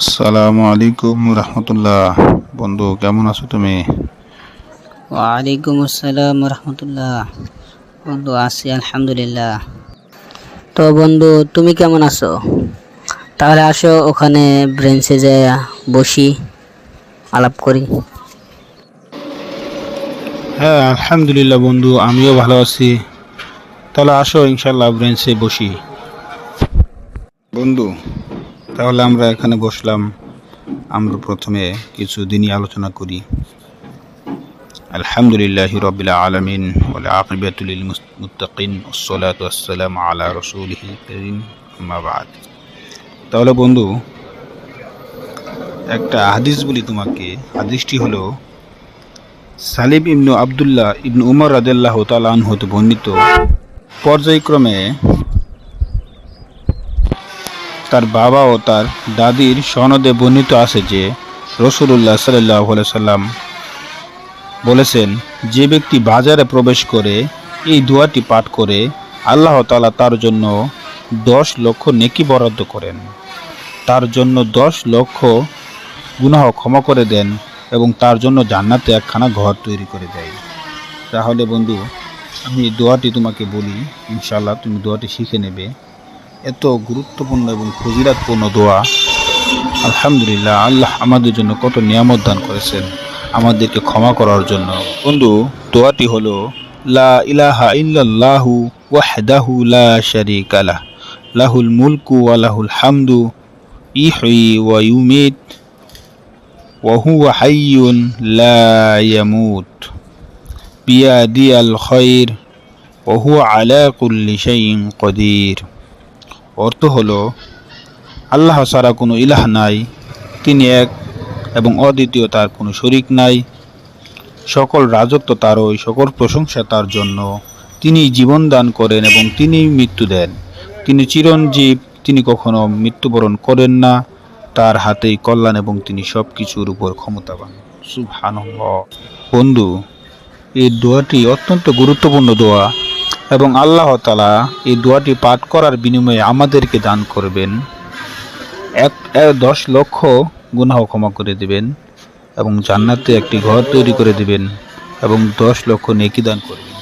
আসসালামু আলাইকুম রহমতুল্লাহ। বন্ধু কেমন আছো তুমি? ওয়ালাইকুম আসসালাম রহমতুল্লাহ। বন্ধু আছি আলহামদুলিল্লাহ। তো বন্ধু তুমি কেমন আছো? তাহলে আসো ওখানে ব্রেঞ্চে যায় বসি আলাপ করি। হ্যাঁ আলহামদুলিল্লাহ বন্ধু আমিও ভালো আছি। তাহলে আসো ইনশাল্লাহ ব্রেঞ্চে বসি। বন্ধু তাহলে আমরা এখানে বসলাম। আমরা প্রথমে কিছু দিনই আলোচনা করি। আলহামদুলিল্লাহ রবিল আলমিন আকিবাতুল মুত্তাকিন ওসলাত আসসালাম আলা রসুলহি করিম আম্মাবাদ তাহলে বন্ধু, একটা হাদিস বলি তোমাকে। হাদিসটি হলো, সালিম ইবনু আবদুল্লাহ ইবনু উমর রাদেল্লাহ তালান হতে বর্ণিত। পর্যায়ক্রমে তার বাবা ও তার দাদির সনদে বর্ণিত আছে যে রসুল্লাহ সাল্লাহ সাল্লাম বলেছেন, যে ব্যক্তি বাজারে প্রবেশ করে এই দোয়াটি পাঠ করে, আল্লাহ তালা তার জন্য দশ লক্ষ নেকি বরাদ্দ করেন। তার জন্য দশ লক্ষ গুনাহ ক্ষমা করে দেন এবং তার জন্য জান্নাতে একখানা ঘর তৈরি করে দেয়। তাহলে বন্ধু, আমি দোয়াটি তোমাকে বলি ইনশাল্লাহ তুমি দোয়াটি শিখে নেবে। এত গুরুত্বপূর্ণ এবং ফজিরাতপূর্ণ দোয়া। আলহামদুলিল্লাহ, আল্লাহ আমাদের জন্য কত নিয়ামত দান করেছেন, আমাদেরকে ক্ষমা করার জন্য। বন্ধু, দোয়াটি হলো, লা ইলাহা ইল্লাল্লাহু ওয়াহদাহু লা শারীকা লাহ, লাহুল মুলকু ওয়া লাহুল হামদু ইহয়ি ওয়া ইউমিত, ওয়া হুয়া হাইয়ুন লা ইয়ামুত, বিয়াদিয়াল খায়র ওয়া হুয়া আলা কুল্লি শাইইন কদির। অর্থ হলো, আল্লাহ ছাড়া কোনো ইলাহ নাই, তিনি এক এবং অদ্বিতীয় তার কোনো শরিক নাই। সকল রাজত্ব তারই, সকল প্রশংসা তার জন্য। তিনি জীবন দান করেন এবং তিনি মৃত্যু দেন। তিনি চিরঞ্জীব, তিনি কখনো মৃত্যুবরণ করেন না। তার হাতেই কল্যাণ এবং তিনি সব কিছুর উপর ক্ষমতাবান। সুবহানাল্লাহ। বন্ধু, এই দোয়াটি অত্যন্ত গুরুত্বপূর্ণ দোয়া। এবং আল্লাহ তালা এই দোয়াটি পাঠ করার বিনিময়ে আমাদেরকে দান করবেন। এক দশ লক্ষ গুনাহ ক্ষমা করে দেবেন এবং জান্নাতে একটি ঘর তৈরি করে দেবেন এবং দশ লক্ষ নেকি দান করবেন।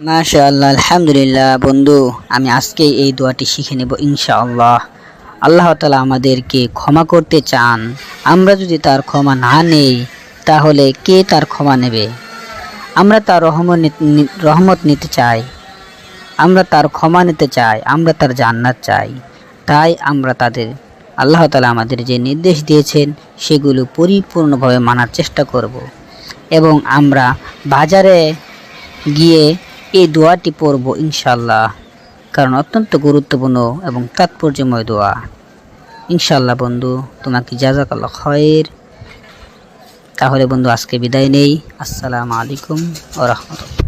মাশা আল্লাহ আলহামদুলিল্লাহ। বন্ধু, আমি আজকেই এই দোয়াটি শিখে নেব ইনশাআল্লাহ। আল্লাহ তালা আমাদেরকে ক্ষমা করতে চান। আমরা যদি তার ক্ষমা না নেই, তাহলে কে তার ক্ষমা নেবে? আমরা তার রহমত রহমত নিতে চাই। আমরা তার ক্ষমা নিতে চাই। আমরা তার জান্নাত চাই। তাই আমরা তাদের, আল্লাহ তালা আমাদের যে নির্দেশ দিয়েছেন, সেগুলো পরিপূর্ণভাবে মানার চেষ্টা করব। এবং আমরা বাজারে গিয়ে এই দোয়াটি পড়ব ইনশাল্লাহ কারণ অত্যন্ত গুরুত্বপূর্ণ এবং তাৎপর্যময় দোয়া। ইনশাল্লাহ বন্ধু, তোমাকে জাজাকাল্লাহ খয়ের। তাহলে বন্ধু, আজকে বিদায় নেই। আসসালামু আলাইকুম ও রহমতুল্লাহ।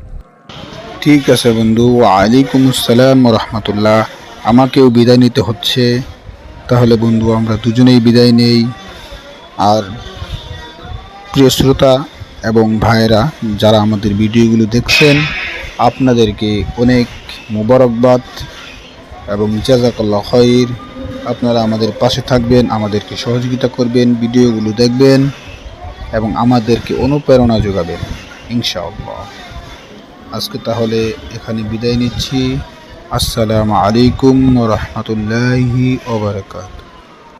ঠিক আছে বন্ধু ওয়ালাইকুম আসসালাম রহমতুল্লাহ। আমাকেও বিদায় নিতে হচ্ছে। তাহলে বন্ধু, আমরা দুজনেই বিদায় নেই। আর প্রিয় শ্রোতা এবং ভাইয়েরা, যারা আমাদের ভিডিওগুলো দেখছেন, আপনাদেরকে অনেক মুবারকবাদ এবং জাজাকাল্লাহ খৈর আপনারা আমাদের পাশে থাকবেন, আমাদেরকে সহযোগিতা করবেন, ভিডিওগুলো দেখবেন। এবং আমাদেরকে অনুপ্রেরণা যোগাবেন ইনশাআল্লাহ। আজকে তাহলে এখানে বিদায় নিচ্ছি। আসসালামু আলাইকুম রহমতুল্লাহি ওবরাকাত